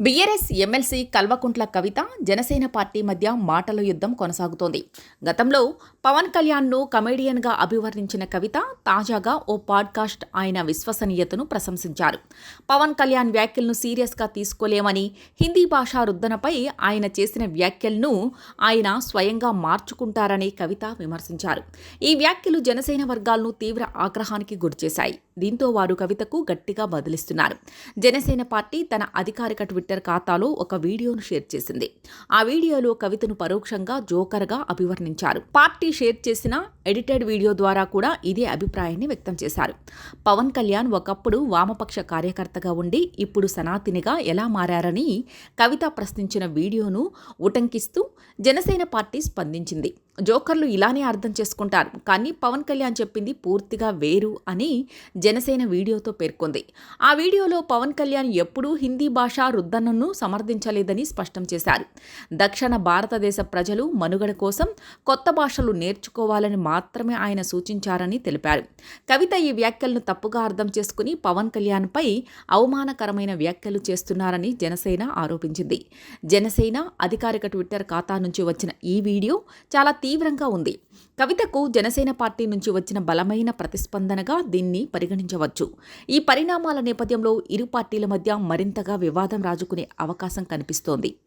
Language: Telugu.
BRS MLC Kalvakuntla Kavitha Janasena party మధ్య మాటల యుద్ధం కొనసాగుతోంది. గతంలో పవన్ కళ్యాణ్ను కమేడియన్గా అభివర్ణించిన కవిత తాజాగా ఓ పాడ్కాస్ట్ ఆయన విశ్వసనీయతను ప్రశంసించారు. పవన్ కళ్యాణ్ వ్యాఖ్యలను సీరియస్గా తీసుకోలేమని హిందీ భాషా రుద్దనపై ఆయన చేసిన వ్యాఖ్యలను ఆయన స్వయంగా మార్చుకుంటారని కవిత విమర్శించారు. ఈ వ్యాఖ్యలు జనసేన వర్గాలను తీవ్ర ఆగ్రహానికి గురిచేశాయి. దీంతో వారు కవితకు గట్టిగా బదిలిస్తున్నారు. జనసేన పార్టీ తన అధికారిక ట్విట్టర్ ట్విట్టర్ ఖాతాలో ఒక వీడియోను షేర్ చేసింది. ఆ వీడియోలో కవితను పరోక్షంగా జోకర్గా అభివర్ణించారు. పార్టీ షేర్ చేసిన ఎడిటెడ్ వీడియో ద్వారా కూడా ఇదే అభిప్రాయాన్ని వ్యక్తం చేశారు. పవన్ కళ్యాణ్ ఒకప్పుడు వామపక్ష కార్యకర్తగా ఉండి ఇప్పుడు సనాతినిగా ఎలా మారారని కవిత ప్రశ్నించిన వీడియోను ఉటంకిస్తూ జనసేన పార్టీ స్పందించింది. జోకర్లు ఇలానే అర్థం చేసుకుంటారు. కానీ పవన్ కళ్యాణ్ చెప్పింది పూర్తిగా వేరు అని జనసేన వీడియోతో పేర్కొంది. ఆ వీడియోలో పవన్ కళ్యాణ్ ఎప్పుడూ హిందీ భాష రుద్దనను సమర్థించలేదని స్పష్టం చేశారు. దక్షిణ భారతదేశ ప్రజలు మనుగడ కోసం కొత్త భాషలు నేర్చుకోవాలని మాత్రమే ఆయన సూచించారని తెలిపారు. కవిత ఈ వ్యాఖ్యలను తప్పుగా అర్థం చేసుకుని పవన్ కళ్యాణ్పై అవమానకరమైన వ్యాఖ్యలు చేస్తున్నారని జనసేన ఆరోపించింది. జనసేన అధికారిక ట్విట్టర్ ఖాతా నుంచి వచ్చిన ఈ వీడియో చాలా తీవ్రంగా ఉంది. కవితకు జనసేన పార్టీ నుంచి వచ్చిన బలమైన ప్రతిస్పందనగా దీన్ని పరిగణించవచ్చు. ఈ పరిణామాల నేపథ్యంలో ఇరు పార్టీల మధ్య మరింతగా వివాదం రాజుకునే అవకాశం కనిపిస్తోంది.